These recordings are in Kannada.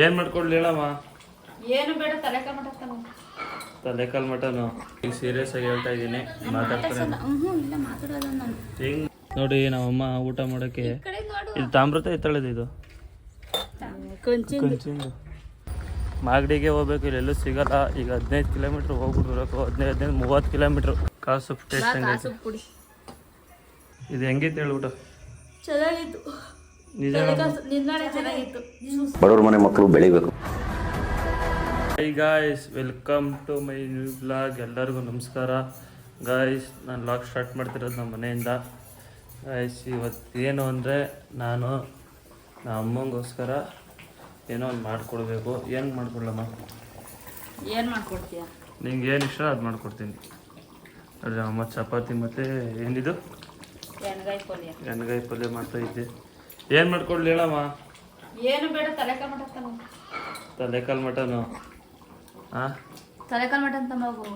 ಏನು ಮಾಡ್ಕೊಡ್ಲಿ ಹೇಳಮ್ಮ? ಏನು ಬೇಡ ತಲೆ ತಲೆಕಾಲ್ ಮಟನು. ಈಗ ಸೀರಿಯಸ್ ಆಗಿ ಹೇಳ್ತಾ ಇದ್ದೀನಿ ಮಾತಾಡ್ತಾರೆ ಇಲ್ಲ ಮಾತಾಡೋದ ನಾನು. ಹಿಂಗ್ ನೋಡಿ ನಮ್ಮಮ್ಮ ಊಟ ಮಾಡೋಕ್ಕೆ ಇದು ತಾಮ್ರತ ಎತ್ತಳದ ಇದು? ಮಾಗಡಿಗೆ ಹೋಗ್ಬೇಕು ಇಲ್ಲೆಲ್ಲೂ ಸಿಗಲ್ಲ. ಈಗ ಹದಿನೈದು ಕಿಲೋಮೀಟ್ರ್ ಹೋಗ್ಬಿಟ್ಟು ಬರಬೇಕು ಹದಿನೈದು ಹದಿನೈದು ಮೂವತ್ತು ಕಿಲೋಮೀಟ್ರ್. ಕಾಸು ಟೇಸ್ಟ್ ಹೆಂಗೈತೆ. ಇದು ಹೆಂಗಿತ್ತು ಹೇಳ್ಬಿಟ್ಟು ಊಟ? ಚೆನ್ನಾಗಿತ್ತು. ಬಡವ್ರ ಮನೆ ಮಕ್ಕಳು ಬೆಳಿಬೇಕು. Hi guys welcome to my new blog ಎಲ್ಲರಿಗೂ ನಮಸ್ಕಾರ. ಗಾಯ್ಸ್ ನಾನು ಬ್ಲಾಗ್ ಸ್ಟಾರ್ಟ್ ಮಾಡ್ತಿರೋದು ನಮ್ಮ ಮನೆಯಿಂದ. ಗಾಯ್ಸ್ ಇವತ್ತು ಏನು ಅಂದರೆ ನಾನು ನಮ್ಮ ಅಮ್ಮಂಗೋಸ್ಕರ ಏನೋ ಒಂದು ಮಾಡಿಕೊಡ್ಬೇಕು. ಏನು ಮಾಡಿಕೊಡಲಮ್ಮ? ಏನು ಮಾಡ್ಕೊಡ್ತೀಯ? ನಿಂಗೆ ಏನು ಇಷ್ಟ ಅದು ಮಾಡ್ಕೊಡ್ತೀನಿ. ಅದೇ ಅಮ್ಮ ಚಪಾತಿ ಮತ್ತು ಏನಿದು? ಎಣ್ಗಾಯಿ ಪಲ್ಯ. ಎಣ್ಗಾಯಿ ಪಲ್ಯ ಮಾಡ್ತಾ ಇದ್ದೆ. ಏನು ಮಾಡ್ಕೊಡ್ಲಿ ಹೇಳಮ್ಮ? ಏನು ಬೇಡ ತಲೆಕಲ್ ಮಠ ತಲೆಕಾಲ್ ಮಟನು ಹಾಂ ತಲೆಕಾಲ್ ಮಟನ್ ತಂಬೋಗು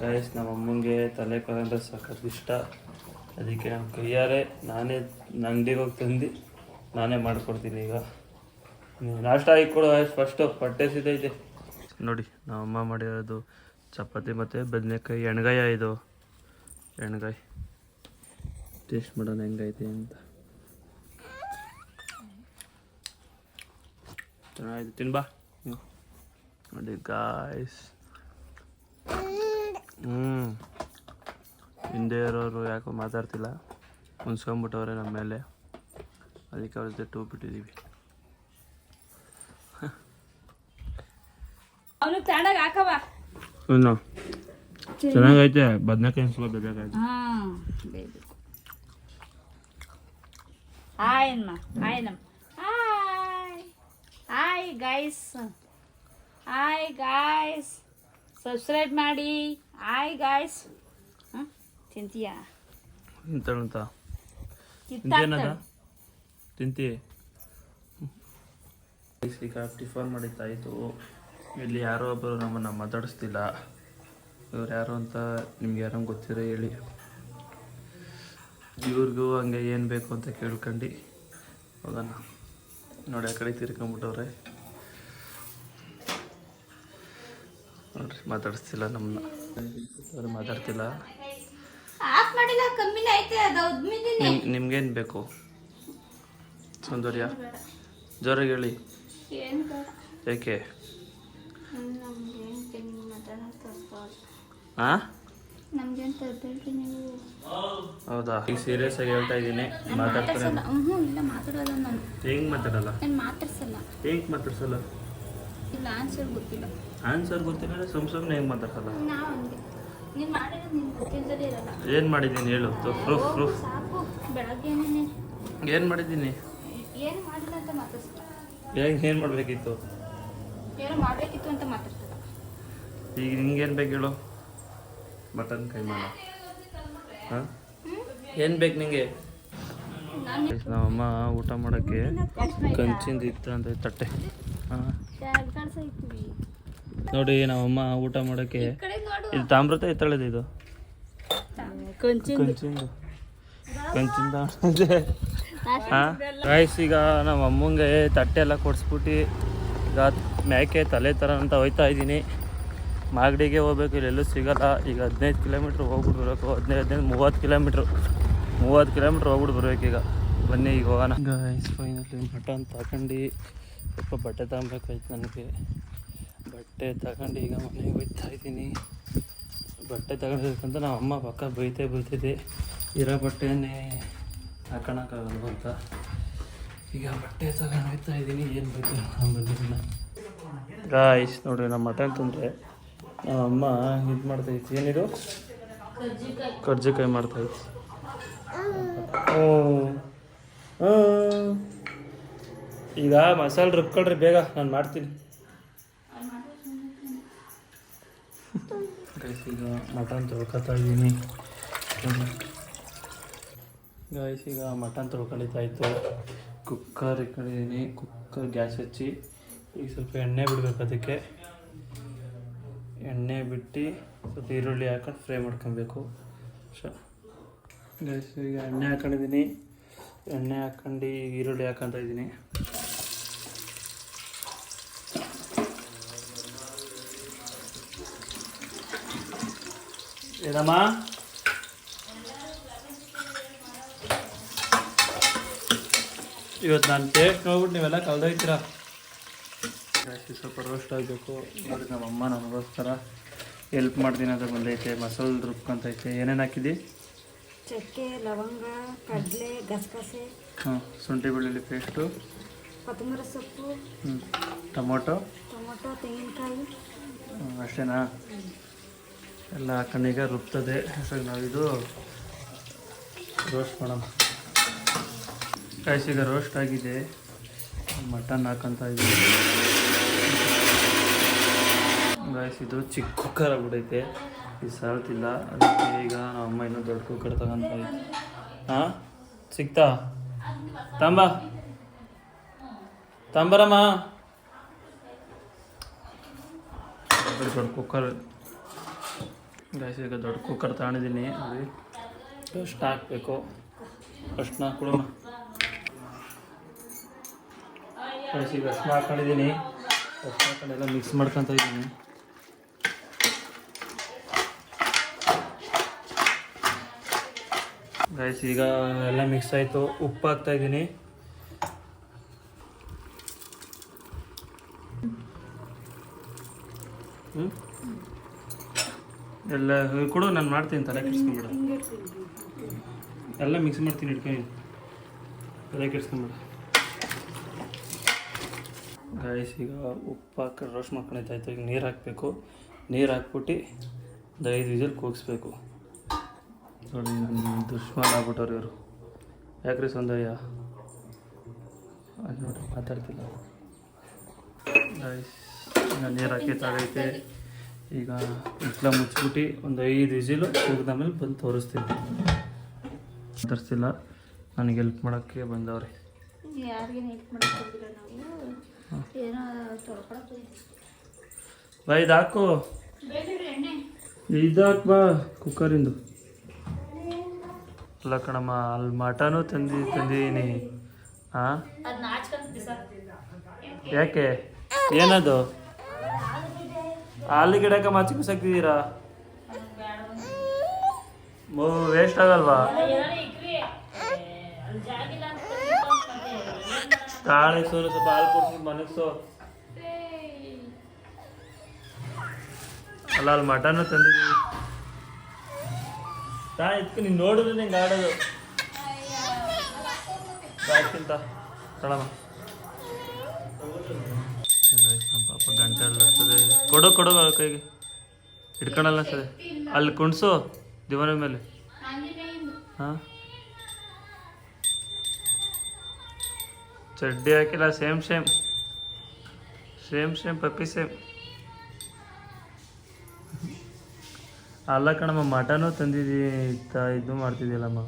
ಗೈಸ್ ನಮ್ಮ ಅಮ್ಮಂಗೆ ತಲೆಕಲ್ ಅಂದರೆ ಸಖತ್ ಇಷ್ಟ. ಅದಕ್ಕೆ ನಮ್ಮ ಕೈಯಾರೆ ನಾನೇ ಅಂಗಡಿಗೆ ಹೋಗಿ ತಂದು ನಾನೇ ಮಾಡ್ಕೊಡ್ತೀನಿ ಈಗ. ನೀವು ನಾಷ್ಟ ಆಗಿ ಗೈಸ್ ಫಸ್ಟು ಪಟ್ಟೆ ಸಿದೈತೆ. ನೋಡಿ ನಮ್ಮ ಅಮ್ಮ ಮಾಡಿರೋದು ಚಪಾತಿ ಮತ್ತು ಬದನೆಕಾಯಿ ಎಣ್ಗಾಯ ಇದು. ಎಣ್ಗಾಯಿ. ಟೇಸ್ಟ್ ಮಾಡೋಣ ಹೆಂಗೈತೆ ಅಂತ. ಚೆನ್ನಾಗಿದೆ ತಿನ್ಬಾ ನೋಡಿ ಗಾಯ್ಸ್ ಹ್ಞೂ ಹಿಂದೆ ಇರೋರು ಯಾಕೋ ಮಾತಾಡ್ತಿಲ್ಲ? ಹೊಂದ್ಸ್ಕೊಂಬಿಟ್ಟವ್ರೆ ನಮ್ಮ ಮೇಲೆ. ಅದಕ್ಕೆ ಅವ್ರ ಜೊತೆ ಟೂ ಬಿಟ್ಟಿದ್ದೀವಿ ಚೆನ್ನಾಗೈತೆ. ಬದನೆಕಾಯಿ ಸ್ವಲ್ಪ ಬೇಕಾಯ್ತು ಹಾಂ ಹಾಯ್ ಅಮ್ಮ hi guys hi guys subscribe ಮಾಡಿ. ಹಾಯ್ ಗಾಯ್ಸ್ ಹಾಂ ತಿಂತೀಯಾ? ಇಂತಂತ ಕಿತ್ತಾಕ್ತಾಳೆ. ಇಂತೇನದ ತಿಂತಿ ಈಗ ಟಿಫನ್ ಮಾಡಿದ್ದಾಯಿತು. ಇಲ್ಲಿ ಯಾರೋ ಒಬ್ಬರು ನಮ್ಮನ್ನು ಮಾತಾಡಿಸ್ತಿಲ್ಲ. ಇವ್ರು ಯಾರು ಅಂತ ನಿಮ್ಗೆ ಯಾರೋ ಗೊತ್ತಿರೋ ಹೇಳಿ. ಇವ್ರಿಗೂ ಹಂಗೆ ಏನು ಬೇಕು ಅಂತ ಕೇಳ್ಕೊಂಡು. ಹೋಗೋಣ. ನೋಡಿ ಆ ಕಡೆ ತಿರ್ಕೊಂಬಿಟ್ಟವ್ರೆ ನೋಡ್ರಿ ಮಾತಾಡಿಸ್ತಿಲ್ಲ ನಮ್ಮನ್ನ ಅವ್ರು ಮಾತಾಡ್ತಿಲ್ಲ. ಆಫ್ ಮಾಡಿಲ್ಲ ಕಮ್ಮಿನೇ ಐತೆ ಅದು ಹದ್ಮಿದಿನಿ ನಿಮ್ ನಿಮ್ಗೇನು ಬೇಕು? ಸೌಂದರ್ಯ? ಜೋರಾಗಿ ಹೇಳಿ. ಏನು ಬೇಡ. ಏಕೆ? ನಮ್ಗೇನು ಹಾಂ ನಮ್ಗೇನು ತರಬೇಡ್ರಿ ನೀವು. ಹೌದಾ? ಈಗ ಸೀರಿಯಸ್ ಆಗಿ ಹೇಳ್ತಾ ಇದ್ದೀನಿ. ಮಾತಾಡ್ತಾರೆ ಮಾತಾಡ್ಸಲ್ಲ. ಹ್ಞೂ ಇಲ್ಲ ಮಾತಾಡೋದ ನಾನು. ಹೆಂಗ್ ಮಾತಾಡಲ್ಲ? ನಾನು ಮಾತಾಡ್ಸಲ್ಲ. ಹೆಂಗ್ ಮಾತಾಡ್ಸಲ್ಲ? ಇಲ್ಲ ಆನ್ಸರ್ ಗೊತ್ತಿಲ್ಲ. ಆನ್ಸರ್ ಗೊತ್ತಿಲ್ಲ ಸುಮ್ ಸುಮ್ಮನೆ ಹೆಂಗ್ ಇರಲ್ಲ. ಏನು ಮಾಡಿದ್ದೀನಿ ಹೇಳು ಪ್ರೂಫ್ ಪ್ರೂಫ್ ಏನು ಮಾಡಿದ್ದೀನಿ? ಹೆಂಗ್ ಏನು ಮಾಡಬೇಕಿತ್ತು? ಈಗ ನಿಂಗೇನು ಬೇಕು ಹೇಳು? ಬಟನ್ ಕೈ ಮಾಡ. ಹಾಂ? ಏನು ಬೇಕು ನಿಂಗೆ? ನಮ್ಮಅಮ್ಮ ನಮ್ಮಮ್ಮ ಊಟ ಮಾಡೋಕ್ಕೆ ಕಂಚಿಂದ ಇತ್ತು ಅಂತ ತಟ್ಟೆ. ಹಾಂ. ನೋಡಿ ನಮ್ಮಮ್ಮ ಊಟ ಮಾಡೋಕ್ಕೆ ಇದು ತಾಮ್ರತ ಎತ್ತಳದ ಇದು? ಕಂಚಿಂದು. ಕಂಚಿಂದ. ರೈಸ್ ಈಗ ನಮ್ಮ ಅಮ್ಮಂಗೆ ತಟ್ಟೆ ಎಲ್ಲ ಕೊಡಿಸ್ಬಿಟ್ಟು ಈಗ ಮ್ಯಾಕೆ ತಲೆ ಥರ ಅಂತ ಹೋಯ್ತಾ ಇದ್ದೀನಿ. ಮಾಗಡಿಗೆ ಹೋಗ್ಬೇಕು ಇಲ್ಲೆಲ್ಲೂ ಸಿಗಲ್ಲ. ಈಗ ಹದಿನೈದು ಕಿಲೋಮೀಟ್ರ್ ಹೋಗ್ಬಿಟ್ಟು ಬರಬೇಕು. ಹದಿನೈದು ಹದಿನೈದು ಮೂವತ್ತು ಕಿಲೋಮೀಟ್ರ್. ಮೂವತ್ತು ಕಿಲೋಮೀಟ್ರ್ ಹೋಗ್ಬಿಟ್ಟು ಬರ್ಬೇಕು ಈಗ. ಬನ್ನಿ ಈಗ ಹೋಗೋಣ. ಫೈನಲಿ ಮಟನ್ ತಗೊಂಡು ಸ್ವಲ್ಪ ಬಟ್ಟೆ ತಗೊಬೇಕಾಯ್ತು ನನಗೆ. ಬಟ್ಟೆ ತಗೊಂಡು ಈಗ ಮನೆಗೆ ಹೋಗ್ತಾ ಇದ್ದೀನಿ. ಬಟ್ಟೆ ತಗೊಂಡಿದ್ದಕ್ಕಂತ ನಮ್ಮ ಅಮ್ಮ ಪಕ್ಕ ಬೈತೆ ಬೈತಿದೆ. ಇರೋ ಬಟ್ಟೆಯನ್ನೇ ಹಾಕೋಣಕ್ಕಾಗಲ್ಲ ಅಂತ. ಈಗ ಬಟ್ಟೆ ತಗೊಂಡು ಹೋಗ್ತಾ ಇದ್ದೀನಿ. ಏನು ಬೇಕು ಬಂದಿದ್ದೀನಿ ಗಾಯ್ಸ್ ನೋಡ್ರಿ, ನಮ್ಮ ಮಟನ್ ತಂದರೆ ನಮ್ಮ ಅಮ್ಮ ಇದು ಮಾಡ್ತಾ ಇತ್ತು. ಏನಿದು? ಕರ್ಜಿಕಾಯಿ ಮಾಡ್ತಾ ಹ್ಞೂ ಹ್ಞೂ ಈಗ ಮಸಾಲೆ ರುಬ್ಕೊಳ್ರಿ ಬೇಗ ನಾನು ಮಾಡ್ತೀನಿ. ಗೈಸ್ ಈಗ ಮಟನ್ ತೊಳ್ಕೊತಾ ಇದ್ದೀನಿ. ಗೈಸ್ ಈಗ ಮಟನ್ ಇತ್ತು. ಕುಕ್ಕರ್ ಇಟ್ಕೊಂಡಿದ್ದೀನಿ ಕುಕ್ಕರ್ ಗ್ಯಾಸ್ ಹಚ್ಚಿ ಈಗ ಸ್ವಲ್ಪ ಎಣ್ಣೆ ಬಿಡಬೇಕು ಅದಕ್ಕೆ. ಎಣ್ಣೆ ಬಿಟ್ಟು ಸ್ವಲ್ಪ ಈರುಳ್ಳಿ ಹಾಕೊಂಡು ಫ್ರೈ ಮಾಡ್ಕೊಬೇಕು. ಗೈಸ್ ಈಗ ಎಣ್ಣೆ ಹಾಕೊಂಡಿದ್ದೀನಿ. ಎಣ್ಣೆ ಹಾಕೊಂಡು ಈರುಳ್ಳಿ ಹಾಕೊಂತ ಇದ್ದೀನಿ. ಏನಮ್ಮ ಇವತ್ತು ನಾನು ಟೇಸ್ಟ್ ನೋಡ್ಬಿಟ್ಟು ನೀವೆಲ್ಲ ಕಲ್ದೋಯ್ತೀರ ಜಾಸ್ತಿ ಸ್ವಲ್ಪ ರೋಸ್ಟ್ ಆಗಬೇಕು. ನೋಡಿ ನಮ್ಮಮ್ಮ ನಮಗೋಸ್ಕರ ಹೆಲ್ಪ್ ಮಾಡ್ತೀನಿ ಅಂತ ಬಂದೈತೆ ಮಸಾಲೆ ರುಬ್ಕೊಂತೈತೆ ಏನೇನು ಹಾಕಿದ್ದಿ? ಚಕ್ಕೆ ಲವಂಗ ಕಡಲೆ ಗಸಗಸೆ ಹಾಂ ಶುಂಠಿ ಬೆಳ್ಳುಳ್ಳಿ ಪೇಸ್ಟು ಕೊತ್ತಂಬರಿ ಸೊಪ್ಪು ಹ್ಞೂ ಟೊಮೊಟೊ. ಟೊಮೊಟೊ ತೆಂಗಿನಕಾಯಿ. ಅಷ್ಟೇನಾ? ಎಲ್ಲ ಹಾಕೊಂಡೀಗ ರುಬ್ತದೆ. ಹೆಸರು ನಾವಿದು ರೋಸ್ಟ್ ಮಾಡೋಣ. ಕಾಯಿಸಿಗ ರೋಸ್ಟ್ ಆಗಿದೆ. ಮಟನ್ ಹಾಕೊಂತ ಇದ್ದೀವಿ. ಗಾಯ್ಸ್ ಇದು ಚಿಕ್ಕ ಕುಕ್ಕರ್ ಆಗ್ಬಿಟ್ಟೈತೆ. ಇದು ಸಾಲ್ತಿಲ್ಲ ಅದಕ್ಕೆ ಈಗ ನಮ್ಮ ಅಮ್ಮ ಇನ್ನೂ ದೊಡ್ಡ ಕುಕ್ಕರ್ ತಗೊಂತ ಐತೆ ಹಾಂ? ಸಿಕ್ತಾ? ತಂಬ? ತಂಬರಮ್ಮ? ದೊಡ್ಡ ಕುಕ್ಕರ್ ಗ್ಯಾಸ್ ಈಗ ದೊಡ್ಡ ಕುಕ್ಕರ್ ತಗೊಂಡಿದ್ದೀನಿ. ಅದೇ ಎಷ್ಟು ಹಾಕಬೇಕು. ಅಷ್ಟನ್ನ ಕೂಡ ಗ್ಯಾಸ್ ಈಗ ಅಷ್ಟು ಹಾಕೊಂಡಿದ್ದೀನಿ ಹಾಕೊಂಡೆಲ್ಲ ಮಿಕ್ಸ್ ಮಾಡ್ಕೊತ ಇದ್ದೀನಿ. ಗೈಸ್ ಈಗ ಎಲ್ಲ ಮಿಕ್ಸ್ ಆಯಿತು. ಉಪ್ಪು ಹಾಕ್ತಾ ಎಲ್ಲ ಕೊಡು, ನಾನು ಮಾಡ್ತೀನಿ ತಲೆ ಕೆಡ್ಸ್ಕೊಂಬಿಡ ಎಲ್ಲ ಮಿಕ್ಸ್ ಮಾಡ್ತೀನಿ ಇಟ್ಕೊಂಡು ತಲೆ ಕೆಡ್ಸ್ಕೊಂಬಿಡ ಗಾಯ್ಸ್ ಈಗ ಉಪ್ಪು ಹಾಕಿ ರೋಸ್ಟ್ ಮಾಡ್ಕೊಂಡೈತಾಯ್ತು ಈಗ ನೀರು ಹಾಕಬೇಕು. ನೀರು ಹಾಕ್ಬಿಟ್ಟು ಒಂದು ಐದು ವಿಜಲ್ ಕೂಗಿಸ್ಬೇಕು. ನೋಡಿ ದುಶ್ಮನ್ ಆಗ್ಬಿಟ್ಟವ್ರು ಇವರು. ಯಾಕ್ರಿ ಸೌಂದರ್ಯ? ಅಲ್ಲಿ ನೋಡಿ, ಮಾತಾಡ್ತಿಲ್ಲ. ಗಾಯ್ಸ್ ನೀರು ಹಾಕಿ ತಾಗೈತೆ ಈಗ ಇಟ್ಲ ಮುಚ್ಬಿಟ್ಟು ಒಂದು ಐದು ವಿಸಿಲು ಕೂಗ್ದ ಮೇಲೆ ಬಂದು ತೋರಿಸ್ತೀನಿ. ತರಿಸಿಲ್ಲ ನನಗೆ ಹೆಲ್ಪ್ ಮಾಡೋಕ್ಕೆ ಬಂದವ್ರಿ. ಬಾ ಇದು ಹಾಕು ಬೇಕಿದ್ರೆ ಎಣ್ಣೆ ಇದು ಹಾಕ್ ಬಾ ಕುಕ್ಕರಿಂದು ಅಲ್ಲ ಕಣಮ್ಮ ಅಲ್ಲಿ ಮಟನು ತಂದಿ ತಂದಿದ್ದೀನಿ ಹಾಂ ಯಾಕೆ? ಏನದು? ಆಲೂಗಡ್ಡೆಗೆ ಮಚ್ಚಿ ಬಿಸಾಕ್ತಿದ್ದೀರಾ ವೇಸ್ಟ್ ಆಗಲ್ವಾ? ತಾಳೆ ಸೋರು ಸ್ವಲ್ಪ ಹಾಲು ಕೊಡ್ತೀನಿ ಮನಸ್ಸು ಅಲ್ಲ ಅಲ್ಲಿ ಮಟನ್ ತಂದಿದ್ದೀವಿ. ತಾ ಇದಕ್ಕೆ ನೀನು ನೋಡಿದ್ರೆ ನಿಂಗೆ ಆಡೋದು. ಸಾಕಿಂತ ತಳಮ್ಮ ನಮ್ಮ ಪಾಪ ಗಂಟೆ ಎಲ್ಲ ಅಷ್ಟದೆ ಕೊಡು ಕೊಡು ಅವ್ರ ಕೈಗೆ. ಇಟ್ಕೊಳಲ್ಲ ಸರಿ. ಅಲ್ಲಿ ಕುಣ್ಸು ದಿವಾನ ಮೇಲೆ. ಹಾಂ? ಚಡ್ಡಿ ಹಾಕಿಲ್ಲ, same same. Same same, puppy same. ಅಲ್ಲ ಕಣಮ್ಮ, ಮಟನು ತಂದಿದ್ದೀ ಇದು ಮಾಡ್ತಿದ್ದಿಲ್ಲಮ್ಮ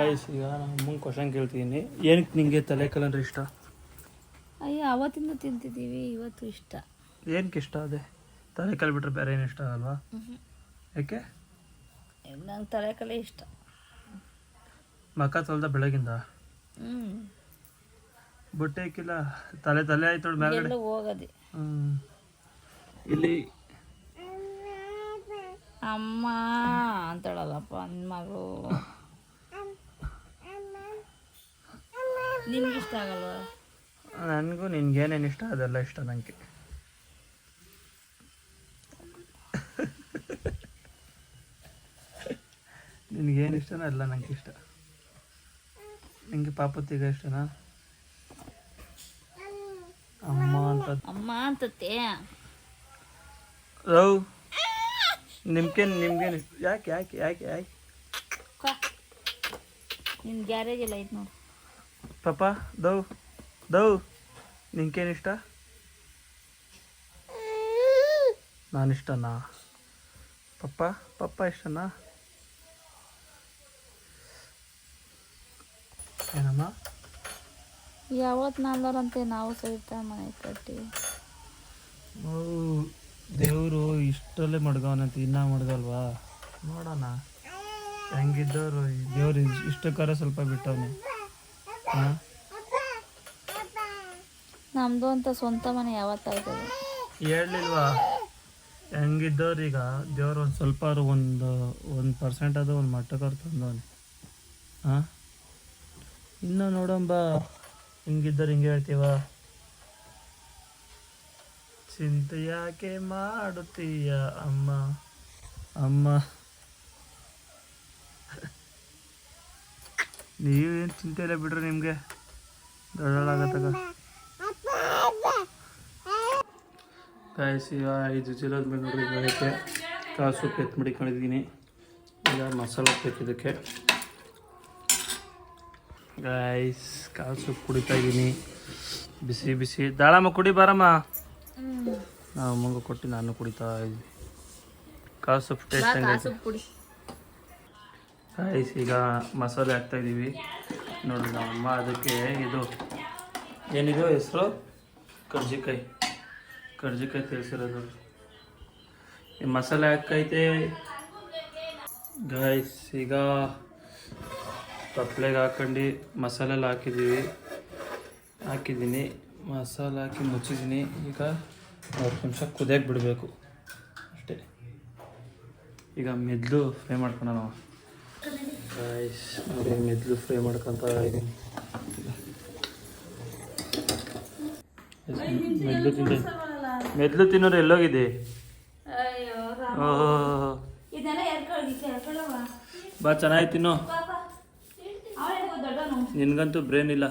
ಆಯ್ಸ್ ಈಗ ನಾನು ಅಮ್ಮಂಗೆ ಕ್ವಶನ್ ಕೇಳ್ತಿದ್ದೀನಿ ಏನಕ್ಕೆ ನಿಂಗೆ ತಲೆ ಕಲಂದ್ರೆ ಇಷ್ಟ? ಅಯ್ಯೋ ಅವತ್ತಿಂದ ತಿಂತಿದ್ದೀವಿ ಇವತ್ತು ಇಷ್ಟ. ಏನಕ್ಕೆ ಇಷ್ಟ ಅದೇ? ತಲೆ ಕಲ್ ಬಿಟ್ರೆ ಬೇರೆ ಏನು ಇಷ್ಟ ಆಗಲ್ವಾ ಯಾಕೆ? ನಂಗೆ ತಲೆಕಲೆ ಇಷ್ಟ. ಮಕ್ಕ ತೊಳ್ದ ಬೆಳಗಿಂದ? ಹ್ಞೂ ಬುಟ್ಟೆ ಹಾಕಿಲ್ಲ. ತಲೆ ತಲೆ ಆಯ್ತು ನೋಡಿ ಎಲ್ಲ ಹೋಗದೆ. ಇಲ್ಲಿ ಅಮ್ಮ ಅಂತಳಲ್ಲಪ್ಪ ನನ್ನ ಮಗಳು. ನಿಮ್ಗೆ ಇಷ್ಟ ಆಗಲ್ವಾ ನನಗೂ ನಿನ್ಗೇನೇನು ಇಷ್ಟ ಅದೆಲ್ಲ ಇಷ್ಟ ನನಗೆ ನಿನಗೇನು ಇಷ್ಟನೋ ಎಲ್ಲ ನನಗೆ ಇಷ್ಟ. ನಿಂಗೆ ಪಾಪತ್ತಿಗ ಇಷ್ಟನಾ? ಅಮ್ಮ ಅಂತ. ಅಮ್ಮ ಅಂತತೆ ರೌ ನಿಮ್ಗೇನು ನಿಮ್ಗೇನು ಇಷ್ಟ? ಯಾಕೆ ಯಾಕೆ ಯಾಕೆ ಯಾಕೆ? ನಿನ್ನ ಗ್ಯಾರೇಜ್ ಎಲ್ಲ ಐತೆ ನೋಡು. ಪಾಪ ದವ್ ದವ್ ನಿಂಕೇನಿಷ್ಟ ಇಷ್ಟ? ನಾನು ಇಷ್ಟನಾ? ಪಪ್ಪ ಪಪ್ಪ ಇಷ್ಟನಾ? ಏನಮ್ಮ? ಯಾವತ್ತು ನಾಲ್ದವ್ರಂತೆ ನಾವು ಸಹಿತ ಮನೆ ಕಟ್ಟಿ ದೇವರು ಇಷ್ಟರಲ್ಲೇ ಮಡ್ಗವನಂತ ಇನ್ನೂ ಮಡ್ಗಲ್ವಾ? ನೋಡೋಣ. ಹೆಂಗಿದ್ದವರು ದೇವ್ರು ಇಷ್ಟಕ್ಕಾರ ಸ್ವಲ್ಪ ಬಿಟ್ಟವನೆ. ಹಾಂ ನಮ್ಮದು ಅಂತ ಸ್ವಂತ ಮನೆ ಯಾವತ್ತಾಯ್ತದೆ ಹೇಳಲಿಲ್ವಾ? ಈಗ ದೇವ್ರು ಒಂದು ಸ್ವಲ್ಪ ಒಂದು ಒಂದು ಪರ್ಸೆಂಟ್ ಅದು ಒಂದು ಮಟ್ಟಕ್ಕೆ ತಂದವನು. ಹಾಂ ಇನ್ನೂ ನೋಡಂಬ, ಹಿಂಗಿದ್ದವ್ರು ಹಿಂಗೆ ಹೇಳ್ತೀವ? ಚಿಂತೆ ಯಾಕೆ ಮಾಡುತ್ತೀಯ ಅಮ್ಮ? ಅಮ್ಮ. ನೀವೇನು ಚಿಂತೆ ಇಲ್ಲ ಬಿಡ್ರಿ ನಿಮಗೆ. ದೊಡ್ಡಾಗತ್ತಾಗ ಕಾಯಿಸಿ ಐದು ಚೀಲದ ಮೇಲೆ ನೋಡ್ರಿ ಗಾಯಕ್ಕೆ ಕಾಸು ಎತ್ತು ಮಡಿಕೊಂಡಿದ್ದೀನಿ. ಈಗ ಮಸಾಲೆ ಬೇಕು ಇದಕ್ಕೆ. ಗಾಯ್ಸ್ ಕಾಸು ಕುಡಿತಾ ಇದ್ದೀನಿ ಬಿಸಿ ಬಿಸಿ. ದಾಳಮ್ಮ ಕುಡಿ ಬಾರಮ್ಮ. ನಾವು ಅಮ್ಮಂಗೆ ಕೊಟ್ಟು ನಾನು ಕುಡಿತಾ ಇದ್ದೀನಿ ಕಾಸು ಟೇಸ್ಟ್ ಹೆಂಗೈತೆ? ಗಾಯ್ಸ್ ಈಗ ಮಸಾಲೆ ಹಾಕ್ತಾ ಇದ್ದೀವಿ ನೋಡಿ ನಮ್ಮಮ್ಮ ಅದಕ್ಕೆ ಇದು ಏನಿದು ಹೆಸರು? ಕರ್ಜಿಕಾಯಿ. ಕರ್ಜಿಕಾಯಿ ತಿಳಿಸಿರೋದು ಈ ಮಸಾಲೆ ಹಾಕೈತೆ. ಗಾಯ್ಸ್ ಈಗ ತಪ್ಪಲೆಗೆ ಹಾಕೊಂಡು ಮಸಾಲೆ ಎಲ್ಲ ಹಾಕಿದ್ದೀವಿ ಹಾಕಿದ್ದೀನಿ. ಮಸಾಲೆ ಹಾಕಿ ಮುಚ್ಚಿದ್ದೀನಿ. ಈಗ ಹತ್ತು ನಿಮಿಷ ಕುದಿಯಕ್ಕೆ ಬಿಡಬೇಕು. ಅಷ್ಟೇ. ಈಗ ಮೆದ್ಲು ಫ್ರೈ ಮಾಡ್ಕೊಳ್ಳೋಣ ನಾವು ನೋಡಿ ಮೆದ್ಲು ಫ್ರೈ ಮಾಡ್ಕೊತ ಇದ್ದೀನಿ ಮೆದ್ಲು ತಿಂದೆ ಮೆದ್ಲು ತಿನ್ನೋರು ಎಲ್ಲೋಗಿದೆ? ಬಾ ಚೆನ್ನಾಗಿ ತಿನ್ನೋ. ನಿನ್ಗಂತೂ ಬ್ರೇನ್ ಇಲ್ಲ.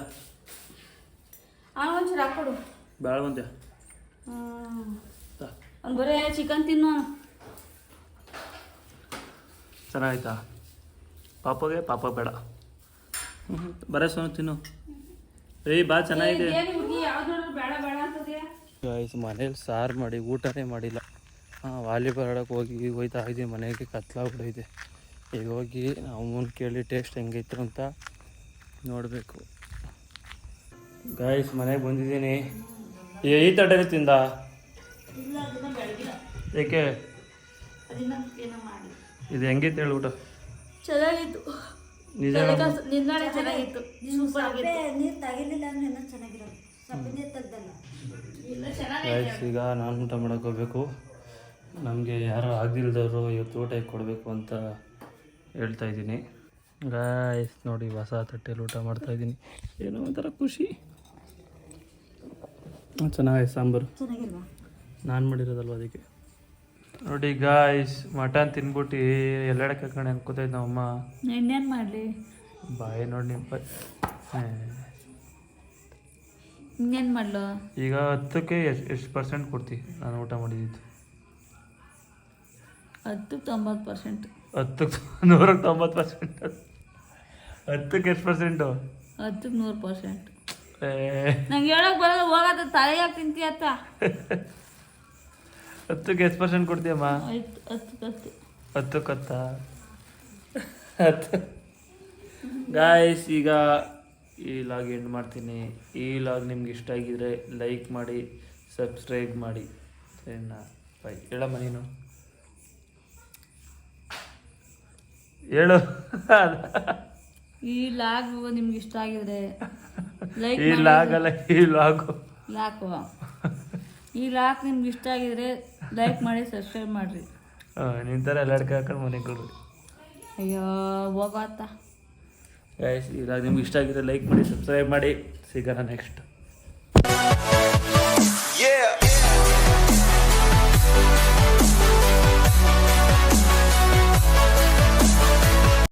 ಬೇಡ ಬಂದೆ ಬರೇ ಚಿಕನ್ ತಿನ್ನೋ. ಚೆನ್ನಾಗಾಯ್ತಾ? ಪಾಪಗೆ ಪಾಪ ಬೇಡ. ಬರೇ ಸೋನು ತಿನ್ನು. ಏಯ್ ಬಾ ಚೆನ್ನಾಗಿದೆ. ಗಾಯ್ಸ್ ಮನೇಲಿ ಸಾರು ಮಾಡಿ ಊಟನೇ ಮಾಡಿಲ್ಲ. ಹಾಂ ವಾಲಿಬಾಲ್ ಆಡೋಕೆ ಹೋಗಿ ಈಗ ಹೋಯ್ತಾ ಇದ್ದೀವಿ ಮನೆಗೆ ಕತ್ಲಾಗ್ಬಿಡೈತೆ ಈಗ ಹೋಗಿ ಅಮ್ಮನ ಕೇಳಿ ಟೇಸ್ಟ್ ಹೆಂಗೈತು ಅಂತ ನೋಡಬೇಕು. ಗಾಯ್ಸ್ ಮನೆಗೆ ಬಂದಿದ್ದೀನಿ. ಈ ಈ ತಟ್ಟೆನೇ ತಿಂದ? ಏಕೆ? ಅದನ್ನ ಏನೋ ಮಾಡಿ. ಇದು ಹೆಂಗೈತೆ ಹೇಳು ಊಟ? ಚೆನ್ನಾಗಿತ್ತು. ನಿಜ ಚೆನ್ನಾಗಿತ್ತು. ಸೂಪರ್ ಆಗಿತ್ತು. ನೀರು ತಗಿಲಿಲ್ಲ ಅಂದ್ರೆ ಇನ್ನೂ ಚೆನ್ನಾಗಿರೋದು. ಸಪ್ಪೆ ನೀರು ತೆಗ್ದಲ್ಲ. ಇಲ್ಲ ಚೆನ್ನಾಗಿ ಈಗ ನಾನು ಊಟ ಮಾಡೋಕೆ ಹೋಗ್ಬೇಕು. ನಮಗೆ ಯಾರೋ ಆಗದಿಲ್ದವರು ಇವತ್ತು ಊಟ ಕೊಡಬೇಕು ಅಂತ ಹೇಳ್ತಾ ಇದ್ದೀನಿ. ಗಾಯ್ಸ್ ನೋಡಿ ಹೊಸ ತಟ್ಟೆಯಲ್ಲಿ ಊಟ ಮಾಡ್ತಾ ಇದ್ದೀನಿ. ಏನೋ ಒಂಥರ ಖುಷಿ. ಚೆನ್ನಾಗಿ ಸಾಂಬಾರು. ಚೆನ್ನಾಗಿಲ್ವಾ? ನಾನು ಮಾಡಿರೋದಲ್ವ ಅದಕ್ಕೆ? ನೋಡಿ ಗಾಯ್ಸ್ ಮಟನ್ ತಿನ್ಬಿಟ್ಟು ಎಲ್ಲೆಡಕ್ಕೆ ಕರ್ಕೊಂಡು ಅನ್ಕೋತೈತೆ ನಮ್ಮಮ್ಮ ಇನ್ನೇನು ಮಾಡಲಿ? ಬಾಯಿ ನೋಡಿ ನಿಮ್ಮ. ಇನ್ನೇನು ಮಾಡಲು? ಈಗ ಹತ್ತಕ್ಕೆ ಎಷ್ಟು ಎಷ್ಟು ಪರ್ಸೆಂಟ್ ಕೊಡ್ತಿ? ನಾನು ಊಟ ಮಾಡಿದ್ದು. ಹತ್ತು ತೊಂಬತ್ತು ಪರ್ಸೆಂಟ್ ಹತ್ತಕ್ಕೆ ನೂರಕ್ಕೆ ತೊಂಬತ್ತು ಪರ್ಸೆಂಟ್ ಹತ್ತಕ್ಕೆ ಎಷ್ಟು ಪರ್ಸೆಂಟು ಹತ್ತಕ್ಕೆ ನೂರು ಪರ್ಸೆಂಟ್ ನಂಗೆ ಹೇಳಕ್ ಬರಲ್ಲ ಹೋಗತ್ತ ತಲೆ ಯಾಕೆ ಅತ್ತ? ಹತ್ತಕ್ಕೆ ಎಷ್ಟು ಪರ್ಸೆಂಟ್ ಕೊಡ್ತೀಯಮ್ಮ? ಆಯ್ತು ಹತ್ತು ಗಾಯ್ಸ್ ಈಗ ಈ ಲಾಗ್ ಎಂಡ್ ಮಾಡ್ತೀನಿ. ಈ ಲಾಗ್ ನಿಮ್ಗೆ ಇಷ್ಟ ಆಗಿದ್ರೆ ಲೈಕ್ ಮಾಡಿ ಸಬ್ಸ್ಕ್ರೈಬ್ ಮಾಡಿ. ಸರಿನಾ? ಬೈ ಹೇಳಮ್ಮ ನೀನು. ಹೇಳು. ಈ ಲಾಗ್ ನಿಮ್ಗೆ ಇಷ್ಟ ಆಗಿದ್ರೆ ಲೈಕ್ ಈ ಲಾಗ್ ಅಲ್ಲ ಈ ಲಾಗು ಲಾಕು ಈ ಲಾಕ್ ನಿಮ್ಗೆ ಇಷ್ಟ ಆಗಿದ್ರೆ ಲೈಕ್ ಮಾಡಿ ಸಬ್ಸ್ಕ್ರೈಬ್ ಮಾಡಿರಿ. ನಿಂತಾರೆ ಥರ ಎಲ್ಲ ಅಡ್ಕೆ ಹಾಕೊಂಡು ಮನೆಗೆ ಕೊಡ್ರಿ. ಅಯ್ಯೋ ಹೋಗತ್ತ ಗಾಯ್ಸ್ ನಿಮ್ಗೆ ಇಷ್ಟ ಆಗಿದ್ರೆ ಲೈಕ್ ಮಾಡಿ ಸಬ್ಸ್ಕ್ರೈಬ್ ಮಾಡಿ. ಸಿಗೋಣ ನೆಕ್ಸ್ಟ್ Yeah.